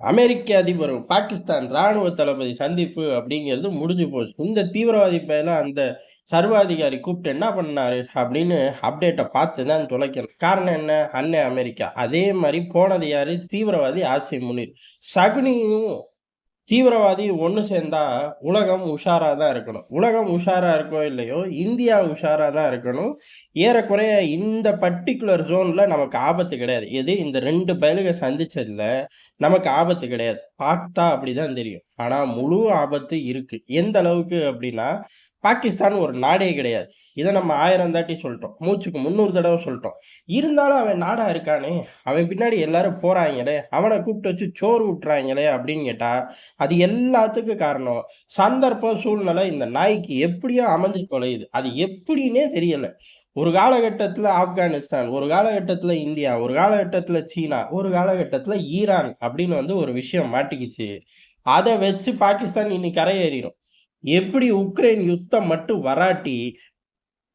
அமெரிக்க அதிபர் பாகிஸ்தான் ராணுவ தளபதி சந்திப்பு அப்படிங்கிறது முடிஞ்சு போச்சு. இந்த தீவிரவாதி பேர்ல அந்த சர்வாதிகாரி கூப்பிட்டு என்ன பண்ணாரு அப்படின்னு அப்டேட்டை பார்த்து தான் தொலைக்கணும் காரணம் என்ன? அண்ணன் அமெரிக்கா. அதே மாதிரி போனது யாரு? தீவிரவாதி ஆசி முனிர். சகுனியும் தீவிரவாதி ஒன்று சேர்ந்தா உலகம் உஷாரா தான் இருக்கணும். உலகம் உஷாரா இருக்கோ இல்லையோ இந்தியா உஷாரா தான் இருக்கணும். ஏறக்குறைய இந்த பர்டிகுலர் ஜோன்ல நமக்கு ஆபத்து கிடையாது. எது? இந்த ரெண்டு பயலுக சந்திச்சதுல நமக்கு ஆபத்து கிடையாது. பார்த்தா அப்படிதான் தெரியும். ஆனா முழு ஆபத்து இருக்கு. எந்த அளவுக்கு அப்படின்னா பாகிஸ்தான் ஒரு நாடே கிடையாது. இதை நம்ம ஆயிரம் தாட்டி சொல்லிட்டோம். மூச்சுக்கு முந்நூறு தடவை சொல்லிட்டோம். இருந்தாலும் அவன் நாடா இருக்கானே. அவன் பின்னாடி எல்லாரும் போறாங்களே. அவனை கூப்பிட்டு வச்சு சோறு விட்டுறாங்களே அப்படின்னு கேட்டா அது எல்லாத்துக்கும் காரணம். சந்தர்ப்ப சூழ்நிலை இந்த நாய்க்கு எப்படியோ அமைஞ்சு கொலையுது அது எப்படின்னே தெரியல. ஒரு காலகட்டத்தில் ஆப்கானிஸ்தான் ஒரு காலகட்டத்தில் இந்தியா ஒரு காலகட்டத்தில் சீனா ஒரு காலகட்டத்தில் ஈரான் அப்படின்னு வந்து ஒரு விஷயம் மாட்டிக்கிச்சு. அதை வச்சு பாகிஸ்தான் இன்னைக்கு கரையேறிடும் எப்படி உக்ரைன் யுத்தம் மட்டும் வராட்டி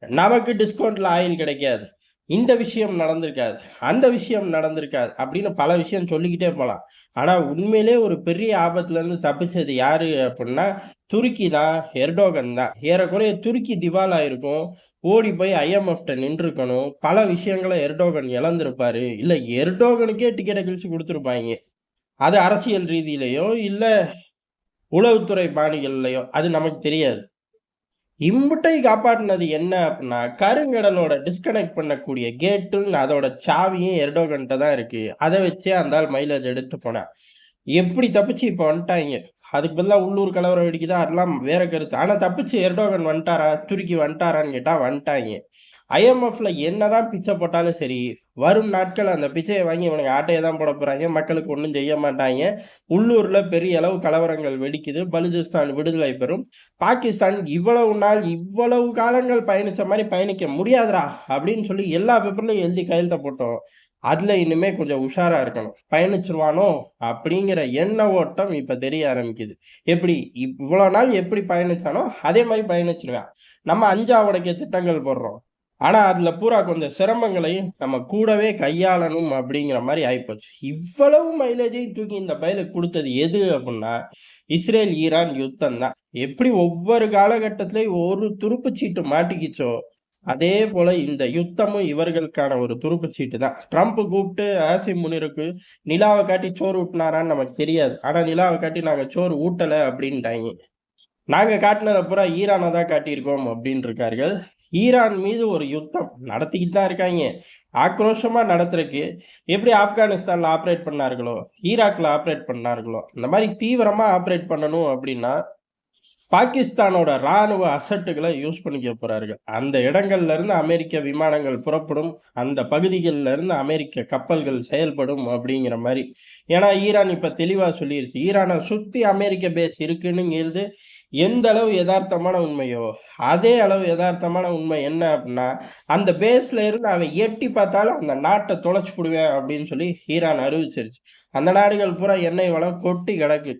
நமக்கு டிஸ்கவுண்ட்ல ஆயில் கிடைக்காது. இந்த விஷயம் நடந்திருக்காது. அந்த விஷயம் நடந்திருக்காது. அப்படின்னு பல விஷயம் சொல்லிக்கிட்டே போகலாம் ஆனால் உண்மையிலே ஒரு பெரிய ஆபத்துலேருந்து தப்பிச்சது யாரு அப்படின்னா துருக்கி தான் எர்டோகன் தான். ஏறக்குறைய துருக்கி திவால் இருக்கும். ஓடி போய் ஐஎம்எஃப்ட நின்றுருக்கணும். பல விஷயங்களை எர்டோகன் இழந்திருப்பாரு. இல்லை எர்டோகனுக்கே டிக்கெட்டை கிழிச்சு கொடுத்துருப்பாங்க. அது அரசியல் ரீதியிலையோ இல்லை உளவுத்துறை பாணிகள்லையோ அது நமக்கு தெரியாது. இம்புட்டை காப்பாற்றினது என்ன அப்படின்னா கருங்கடலோட டிஸ்கனெக்ட் பண்ணக்கூடிய கேட்டுன்னு அதோட சாவியும் எர்டோகன்ட்ட தான் இருக்கு. அதை வச்சே அந்த ஆள் மைலேஜ் எடுத்து போனேன். எப்படி தப்பிச்சு இப்போ வந்துட்டாங்க அதுக்கு பதிலாக உள்ளூர் கலவரம் வெடிக்குதா? அதெல்லாம் வேற கருத்து. ஆனால் தப்பிச்சு எர்டோகன் வந்துட்டாரா? துருக்கி வந்துட்டாரான்னு கேட்டால் வந்துட்டாங்க ஐஎம்எஃப்ல என்னதான் பிச்சை போட்டாலும் சரி வரும் நாட்கள் அந்த பிச்சையை வாங்கி இவனுக்கு ஆட்டையை தான் போட போகிறாங்க மக்களுக்கு ஒன்றும் செய்ய மாட்டாங்க. உள்ளூரில் பெரிய அளவு கலவரங்கள் வெடிக்குது. பலுஜிஸ்தான் விடுதலை பெறும். பாகிஸ்தான் இவ்வளவு நாள் இவ்வளவு காலங்கள் பயணிச்ச மாதிரி பயணிக்க முடியாதுடா அப்படின்னு சொல்லி எல்லா பேப்பர்லையும் எழுதி கையெழுத்த போட்டோம். அதில் இன்னுமே கொஞ்சம் உஷாரா இருக்கணும். பயணிச்சிருவானோ அப்படிங்கிற எண்ண ஓட்டம் இப்போ தெரிய ஆரம்பிக்குது. எப்படி? இவ்வளோ நாள் எப்படி பயணிச்சானோ அதே மாதிரி பயணிச்சிருவேன். நம்ம அஞ்சாவடைக்க திட்டங்கள் போடுறோம். ஆனால் அதில் பூரா கொஞ்சம் சிரமங்களையும் நம்ம கூடவே கையாளணும் அப்படிங்கிற மாதிரி ஆகிப்போச்சு இவ்வளவு மைலேஜையும் தூக்கி இந்த பயிலுக்கு கொடுத்தது எது அப்படின்னா இஸ்ரேல் ஈரான் யுத்தம் தான். எப்படி ஒவ்வொரு காலகட்டத்திலையும் ஒரு துருப்பு சீட்டு மாட்டிக்கிச்சோ அதே போல இந்த யுத்தமும் இவர்களுக்கான ஒரு துருப்பு சீட்டு தான். ட்ரம்ப் கூப்பிட்டு ஆசி முனிருக்கு நிலாவை காட்டி சோறு ஊட்டினாரான்னு நமக்கு தெரியாது. ஆனால் நிலாவை காட்டி நாங்கள் சோறு ஊட்டலை அப்படின்ட்டாங்க. நாங்கள் காட்டினதை பூரா ஈரானை தான் காட்டியிருக்கோம் அப்படின்னு இருக்கார்கள் ஈரான் மீது ஒரு யுத்தம் நடத்திக்கிட்டு தான் இருக்காங்க. ஆக்ரோஷமா நடத்துறதுக்கு எப்படி ஆப்கானிஸ்தானில் ஆப்ரேட் பண்ணார்களோ ஈராக்ல ஆப்ரேட் பண்ணார்களோ இந்த மாதிரி தீவிரமாக ஆப்ரேட் பண்ணணும் அப்படின்னா பாகிஸ்தானோட ராணுவ அசட்டுகளை யூஸ் பண்ணிக்க போகிறார்கள் அந்த இடங்கள்ல இருந்து அமெரிக்க விமானங்கள் புறப்படும் அந்த பகுதிகளில் இருந்து அமெரிக்க கப்பல்கள் செயல்படும் அப்படிங்கிற மாதிரி. ஏன்னா ஈரான் இப்போ தெளிவாக சொல்லிருச்சு. ஈரானை சுற்றி அமெரிக்க பேஸ் இருக்குன்னுங்கிறது எந்த அளவு யதார்த்தமான உண்மையோ அதே அளவு யதார்த்தமான உண்மை என்ன அப்படின்னா அந்த பேஸ்ல இருந்து அவன் எட்டி பார்த்தாலும் அந்த நாட்டை தொலைச்சு போடுவேன் அப்படின்னு சொல்லி ஈரான் அறிவிச்சிருச்சு. அந்த நாடுகள் பூரா எண்ணெய் வளம் கொட்டி கிடக்கு.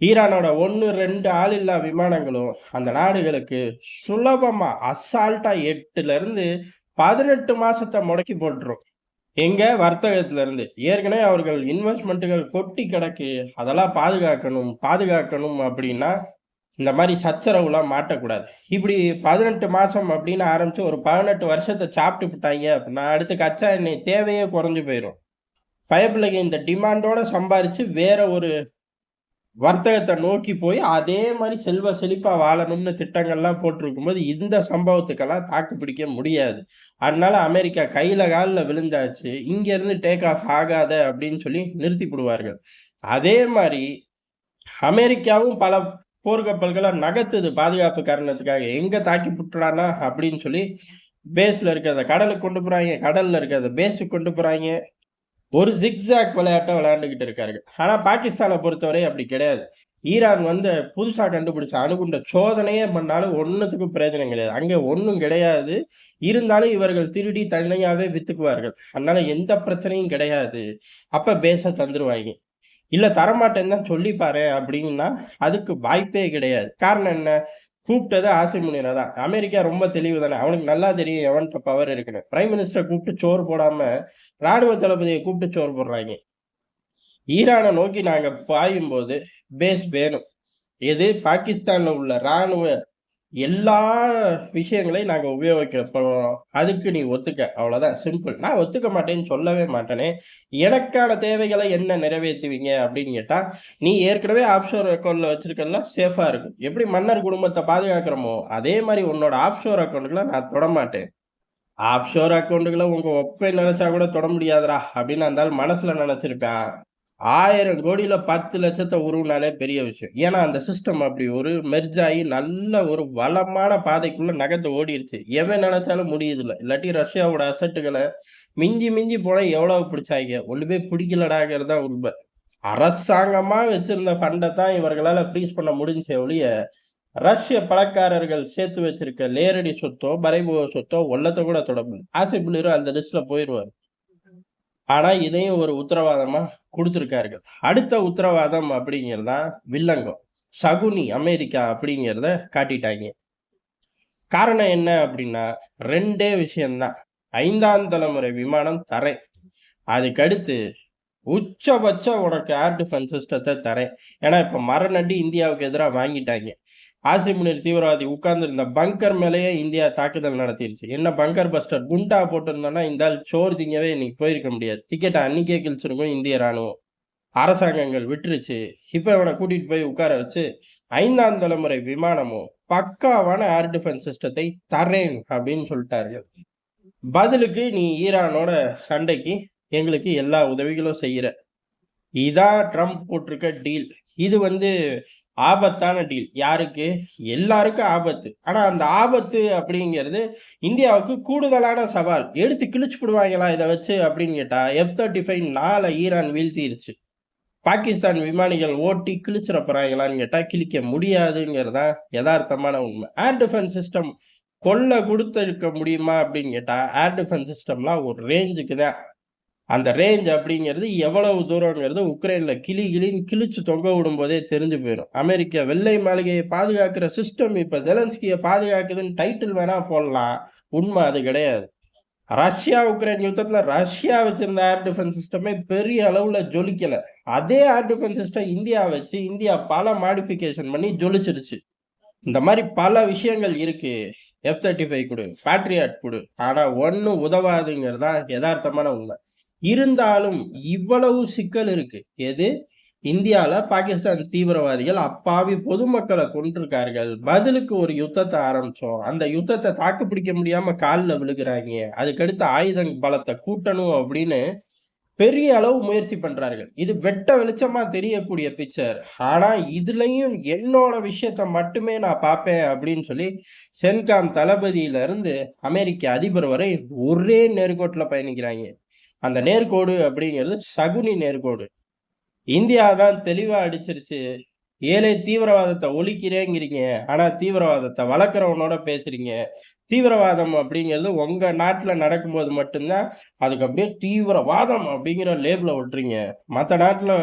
ஈரானோட ஒன்று ரெண்டு ஆளில்லா விமானங்களும் அந்த நாடுகளுக்கு சுலபமா அசால்ட்டா எட்டுல இருந்து பதினெட்டு மாசத்தை முடக்கி போட்டுரும். எங்க? வர்த்தகத்துல இருந்து. ஏற்கனவே அவர்கள் இன்வெஸ்ட்மெண்ட்டுகள் கொட்டி கிடக்கு. அதெல்லாம் பாதுகாக்கணும் பாதுகாக்கணும் அப்படின்னா இந்த மாதிரி சச்சரவுலாம் மாட்டக்கூடாது. இப்படி பதினெட்டு மாதம் அப்படின்னு ஆரம்பிச்சு ஒரு பதினெட்டு வருஷத்தை சாப்பிட்டு விட்டாங்க அப்படின்னா அடுத்து கச்சா எண்ணெய் தேவையே குறைஞ்சி போயிடும் பயப்பிள்ளைங்க இந்த டிமாண்டோட சம்பாரிச்சு வேற ஒரு வர்த்தகத்தை நோக்கி போய் அதே மாதிரி செல்வ செழிப்பாக வாழணும்னு திட்டங்கள்லாம் போட்டிருக்கும் போது இந்த சம்பவத்துக்கெல்லாம் தாக்கு பிடிக்க முடியாது. அதனால அமெரிக்கா கையில காலில் விழுந்தாச்சு இங்கேருந்து டேக் ஆஃப் ஆகாத அப்படின்னு சொல்லி நிறுத்தி விடுவார்கள் அதே மாதிரி அமெரிக்காவும் பல போர்க்கப்பல்களை நகர்த்துது பாதுகாப்பு காரணத்துக்காக. எங்க தாக்கி புட்டுறானா அப்படின்னு சொல்லி பேஸ்ல இருக்கிறத கடலுக்கு கொண்டு போறாங்க. கடல்ல இருக்கிறத பேஸுக்கு கொண்டு போறாங்க. ஒரு ஜிக்ஸாக் விளையாட்டை விளையாண்டுகிட்டு இருக்காரு ஆனா பாகிஸ்தானை பொறுத்தவரை அப்படி கிடையாது. ஈரான் வந்து புதுசாக கண்டுபிடிச்ச அணுகுண்ட சோதனையே பண்ணாலும் ஒன்றுத்துக்கும் பிரயோஜனம் கிடையாது. அங்கே ஒன்றும் கிடையாது. இருந்தாலும் இவர்கள் திருடி தனியாகவே வித்துக்குவார்கள். அதனால எந்த பிரச்சனையும் கிடையாது. அப்போ பேச தந்துருவாங்க. இல்ல தரமாட்டேன்னு தான் சொல்லிப்பாரு அப்படின்னா அதுக்கு வாய்ப்பே கிடையாது. காரணம் என்ன? கூப்பிட்டது ஆசை முனியரை தான். அமெரிக்கா ரொம்ப தெளிவு தானே. அவனுக்கு நல்லா தெரியும் எவன்கிட்ட பவர் இருக்குன்னு. பிரைம் மினிஸ்டர் கூப்பிட்டு சோறு போடாம ராணுவ தளபதியை கூப்பிட்டு சோறு போடுறாங்க. ஈரானை நோக்கி நாங்க பாயும் போது பேஸ் வேணும். எது? பாகிஸ்தான்ல உள்ள ராணுவ எல்லா விஷயங்களையும் நாங்கள் உபயோகிக்க போறோம் அதுக்கு நீ ஒத்துக்க. அவ்வளோதான் சிம்பிள் நான் ஒத்துக்க மாட்டேன்னு சொல்லவே மாட்டேனே. எனக்கான தேவைகளை என்ன நிறைவேற்றுவீங்க அப்படின்னு கேட்டால் நீ ஏற்கனவே ஆப்ஷோர் அக்கௌண்ட்ல வச்சிருக்கலாம் சேஃபாக இருக்கும். எப்படி மன்னர் குடும்பத்தை பாதுகாக்கிறோமோ அதே மாதிரி உன்னோட ஆப்ஷோர் அக்கௌண்ட்டுகளை நான் தொட மாட்டேன். ஆப்ஷோர் அக்கௌண்ட்டுகளை உங்கள் ஒப்பை நினச்சா கூட தொட முடியாதுடா அப்படின்னு அந்த மனசில் நினச்சிருப்பேன் ஆயிரம் கோடியில பத்து லட்சத்தை உருவினாலே பெரிய விஷயம். ஏன்னா அந்த சிஸ்டம் அப்படி ஒரு மெர்ஜ் ஆகி நல்ல ஒரு வளமான பாதைக்குள்ள நகத்தை ஓடிடுச்சு எவன் நினைச்சாலும் முடியுது இல்லாட்டி ரஷ்யாவோட அசட்டுகளை மிஞ்சி மிஞ்சி போனால் எவ்வளவு பிடிச்சாங்க ஒண்ணுமே பிடிக்கலடாங்கிறது தான் உண்மை. அரசாங்கமா வச்சிருந்த ஃபண்டை தான் இவர்களால ஃப்ரீஸ் பண்ண முடிஞ்ச ஒழிய ரஷ்ய பணக்காரர்கள் சேர்த்து வச்சிருக்க நேரடி சொத்தோ மறைமுக சொத்தோ ஒல்லத்தை கூட தொடர்பு ஆசைப்புள்ளிரும் அந்த லிஸ்ட்டில் போயிடுவார் ஆனா இதையும் ஒரு உத்தரவாதமா கொடுத்துருக்கார்கள் அடுத்த உத்தரவாதம் அப்படிங்கிறதான் வில்லங்கம். சகுனி அமெரிக்கா அப்படிங்கிறத காட்டிட்டாங்க. காரணம் என்ன அப்படின்னா ரெண்டே விஷயம்தான். ஐந்தாம் தலைமுறை விமானம் தரேன் அதுக்கடுத்து உச்சபட்ச உனக்கு ஏர் டிஃபென்ஸ் சிஸ்டத்தை தரேன். ஏன்னா இப்ப மரநட்டி இந்தியாவுக்கு எதிராக வாங்கிட்டாங்க. ஆசிமுனிர் தீவிரவாதி உட்கார்ந்துருந்த பங்கர் மேலேயே இந்தியா தாக்குதல் நடத்திருச்சு. என்ன பங்கர் பஸ்டர் குண்டா போட்டிருந்தோம்னா இந்த ஆள் சோறு திங்கவே இன்னைக்கு போயிருக்க முடியாது. டிக்கெட்டை அன்னைக்கே கிழிச்சிருக்கும் இந்திய ராணுவம். அரசாங்கங்கள் விட்டுருச்சு. இப்போ இவனை கூட்டிட்டு போய் உட்கார வச்சு ஐந்தாம் தலைமுறை விமானமும் பக்காவான ஏர் டிஃபென்ஸ் சிஸ்டத்தை தரேன் அப்படின்னு சொல்லிட்டாரு. பதிலுக்கு நீ ஈரானோட சண்டைக்கு எங்களுக்கு எல்லா உதவிகளும் செய்கிற இதான் ட்ரம்ப் போட்டிருக்க டீல் இது வந்து ஆபத்தான டீல் யாருக்கு? எல்லாருக்கும் ஆபத்து. ஆனால் அந்த ஆபத்து அப்படிங்கிறது இந்தியாவுக்கு கூடுதலான சவால். எடுத்து கிழிச்சு விடுவாங்களா இதை வச்சு அப்படின்னு கேட்டால் எஃப் தேர்ட்டி ஃபைவ் நாலு ஈரான் வீழ்த்திருச்சு. பாகிஸ்தான் விமானிகள் ஓட்டி கிழிச்சிட போகிறாங்களான்னு கேட்டால் கிழிக்க முடியாதுங்கிறதா யதார்த்தமான உண்மை. ஏர் டிஃபென்ஸ் சிஸ்டம் கொள்ள கொடுத்திருக்க முடியுமா அப்படின்னு கேட்டால் ஏர் டிஃபென்ஸ் சிஸ்டம்லாம் ஒரு ரேஞ்சுக்கு தான் அந்த ரேஞ்ச் அப்படிங்கிறது எவ்வளவு தூரங்கிறது உக்ரைனில் கிளி கிளின்னு கிழிச்சு தொங்க விடும் போதே தெரிஞ்சு போயிடும். அமெரிக்கா வெள்ளை மாளிகையை பாதுகாக்கிற சிஸ்டம் இப்போ ஜெலன்ஸ்கியை பாதுகாக்குதுன்னு டைட்டில் வேணால் போடலாம். உண்மை அது கிடையாது. ரஷ்யா உக்ரைன் யுத்தத்தில் ரஷ்யா வச்சிருந்த ஏர் டிஃபென்ஸ் சிஸ்டமே பெரிய அளவில் ஜொலிக்கலை. அதே ஏர் டிஃபென்ஸ் சிஸ்டம் இந்தியா வச்சு இந்தியா பல மாடிஃபிகேஷன் பண்ணி ஜொலிச்சிருச்சு. இந்த மாதிரி பல விஷயங்கள் இருக்கு. எஃப் தேர்ட்டி ஃபைவ் கொடு பேட்ரியாட் கொடு. ஆனால் ஒன்றும் உதவாதுங்கிறது தான் யதார்த்தமான உண்மை. இருந்தாலும் இவ்வளவு சிக்கல் இருக்கு. எது? இந்தியாவில் பாகிஸ்தான் தீவிரவாதிகள் அப்பாவி பொதுமக்களை கொண்டிருக்கார்கள் பதிலுக்கு ஒரு யுத்தத்தை ஆரம்பித்தோம் அந்த யுத்தத்தை தாக்கு பிடிக்க முடியாம காலில் விழுகிறாங்க. அதுக்கடுத்து ஆயுத பலத்தை கூட்டணும் அப்படின்னு பெரிய அளவு முயற்சி பண்றார்கள். இது வெட்ட வெளிச்சமா தெரியக்கூடிய பிக்சர் ஆனா இதுலயும் என்னோட விஷயத்த மட்டுமே நான் பார்ப்பேன் அப்படின்னு சொல்லி சென்காம் தளபதியில இருந்து அமெரிக்க அதிபர் வரை ஒரே நேர்கோட்டில் பயணிக்கிறாங்க. அந்த நேர்கோடு அப்படிங்கிறது சகுனி நேர்கோடு. இந்தியா தான் தெளிவாக அடிச்சிருச்சு. ஏழை தீவிரவாதத்தை ஒழிக்கிறேங்கிறீங்க. ஆனால் தீவிரவாதத்தை வளர்க்குறவனோட பேசுறீங்க. தீவிரவாதம் அப்படிங்கிறது உங்க நாட்டில் நடக்கும்போது மட்டும்தான் அதுக்கு அப்படியே தீவிரவாதம் அப்படிங்கிற லேபில் விட்டுறீங்க மற்ற நாட்டில்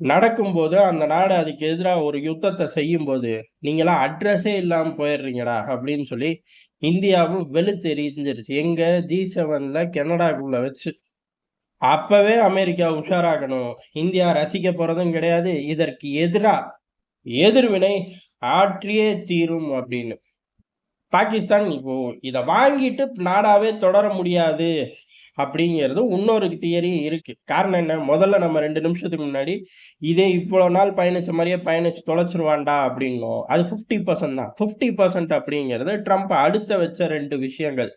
நடக்கும்போது அந்த நாடு அதுக்கு எதிராக ஒரு யுத்தத்தை செய்யும் போது நீங்களாம் அட்ரஸே இல்லாம போயிடுறீங்கடா அப்படின்னு சொல்லி இந்தியாவும் வெளுத்து எரிஞ்சிருச்சு. எங்க ஜி செவனில் கனடாக்குள்ளே வச்சு. அப்பவே அமெரிக்கா உஷாராகணும். இந்தியா ரசிக்க போறதும் கிடையாது. இதற்கு எதிரா எதிர்வினை ஆற்றியே தீரும் அப்படின்னு. பாகிஸ்தான் இப்போ இதை வாங்கிட்டு நாடாவே தொடர முடியாது. அப்படிங்கிறது இன்னொரு தியரி இருக்கு. காரணம் என்ன? முதல்ல நம்ம ரெண்டு நிமிஷத்துக்கு முன்னாடி இதே இவ்வளோ நாள் பயணிச்ச மாதிரியே பயணிச்சு தொலைச்சிருவான்டா அப்படின்னோம். அது ஃபிஃப்டி பர்சன்ட் தான். ஃபிஃப்டி பர்சன்ட் அப்படிங்கிறது ட்ரம்ப் அடுத்த வச்ச ரெண்டு விஷயங்கள்.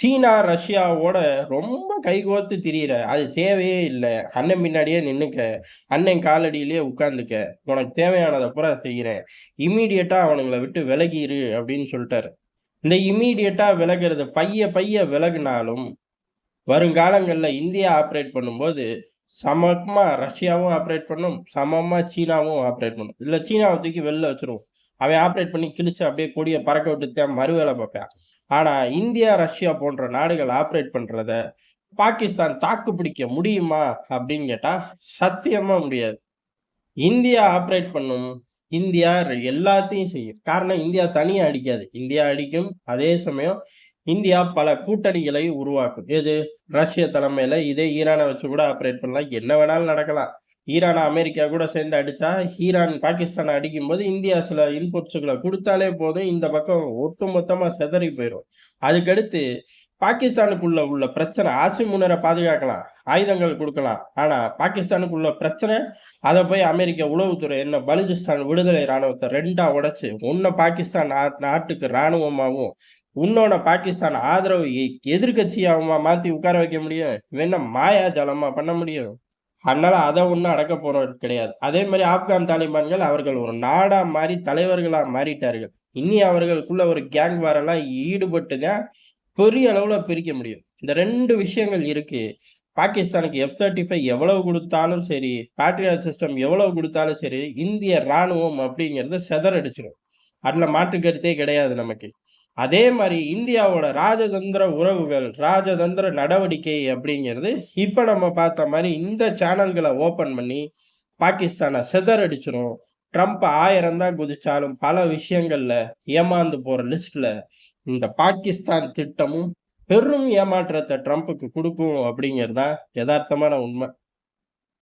சீனா ரஷ்யாவோட ரொம்ப கைகோர்த்து திரியிற அது தேவையே இல்லை. அண்ணன் பின்னாடியே நின்னுக்க அண்ணன் காலடியிலேயே உட்காந்துக்க உனக்கு தேவையானதை பூரா செய்கிறேன் இம்மீடியட்டா அவனுங்களை விட்டு விலகிரு அப்படின்னு சொல்லிட்டாரு. இந்த இம்மீடியட்டா விலகிறது பைய பைய விலகினாலும் வருங்காலங்களில் இந்தியா ஆப்ரேட் பண்ணும்போது சமமா ரஷ்யாவும் ஆப்ரேட் பண்ணும் சமமா சீனாவும் ஆப்ரேட் பண்ணும். இல்ல சீனாவை தூக்கி வெளில வச்சிருவோம். அவன் ஆப்ரேட் பண்ணி கிழிச்சு அப்படியே கொடியை பறக்க விட்டு மறுவேலை பார்ப்பேன். ஆனா இந்தியா ரஷ்யா போன்ற நாடுகள் ஆப்ரேட் பண்ணுறத பாகிஸ்தான் தாக்கு பிடிக்க முடியுமா அப்படின்னு கேட்டா சத்தியமா முடியாது. இந்தியா ஆப்ரேட் பண்ணும் இந்தியா எல்லாத்தையும் செய்யும். காரணம் இந்தியா தனியா அடிக்காது. இந்தியா அடிக்கும் அதே சமயம் இந்தியா பல கூட்டணிகளை உருவாக்கும். எது? ரஷ்ய தலைமையில இதே ஈரானை வச்சு கூட ஆப்ரேட் பண்ணலாம். என்ன வேணாலும் நடக்கலாம். ஈரான் அமெரிக்கா கூட சேர்ந்து அடிச்சா ஈரான் பாகிஸ்தானை அடிக்கும் போது இந்தியா சில இன்புட்ஸுகளை கொடுத்தாலே போதும். இந்த பக்கம் ஒட்டுமொத்தமா செதறி போயிடும் அதுக்கடுத்து பாகிஸ்தானுக்குள்ள உள்ள பிரச்சனை ஆசி முன்னரை பாதுகாக்கலாம் ஆயுதங்கள் கொடுக்கலாம். ஆனா பாகிஸ்தானுக்குள்ள பிரச்சனை அதை போய் அமெரிக்க உளவுத்துறை என்ன பலுஜிஸ்தான் விடுதலை ராணுவத்தை ரெண்டா உடைச்சு ஒன்னு பாகிஸ்தான் நாட்டுக்கு இராணுவமாகவும் உன்னோட பாகிஸ்தான் ஆதரவு எ- எதிர்க்கட்சியாவுமா மாத்தி உட்கார வைக்க முடியும்? வேணா மாயாஜாலமா பண்ண முடியும்? அதனால அதை ஒன்றும் அடக்க போறது கிடையாது. அதே மாதிரி ஆப்கான் தாலிபான்கள் அவர்கள் ஒரு நாடா மாறி தலைவர்களா மாறிட்டார்கள். இனி அவர்களுக்குள்ள ஒரு கேங் வாரெல்லாம் ஈடுபட்டு தான் பெரிய அளவுல பிரிக்க முடியும். இந்த ரெண்டு விஷயங்கள் இருக்கு. பாகிஸ்தானுக்கு எஃப் தேர்ட்டி ஃபைவ் எவ்வளவு கொடுத்தாலும் சரி பேட்ரியாட் சிஸ்டம் எவ்வளவு கொடுத்தாலும் சரி இந்திய ராணுவம் அப்படிங்கிறது செதறடிச்சிடும் அதில் மாற்று கருத்தே கிடையாது நமக்கு. அதே மாதிரி இந்தியாவோட ராஜதந்திர உறவுகள் ராஜதந்திர நடவடிக்கை அப்படிங்கிறது இப்போ நம்ம பார்த்த மாதிரி இந்த சேனல்களை ஓப்பன் பண்ணி பாகிஸ்தானை செதறடிச்சிரும் ட்ரம்ப் ஆயிரம் தான் குதிச்சாலும் பல விஷயங்கள்ல ஏமாந்து போற லிஸ்ட்ல இந்த பாகிஸ்தான் திட்டமும் பெரும் ஏமாற்றத்தை ட்ரம்ப்புக்கு கொடுக்கும் அப்படிங்கிறது தான் யதார்த்தமான உண்மை.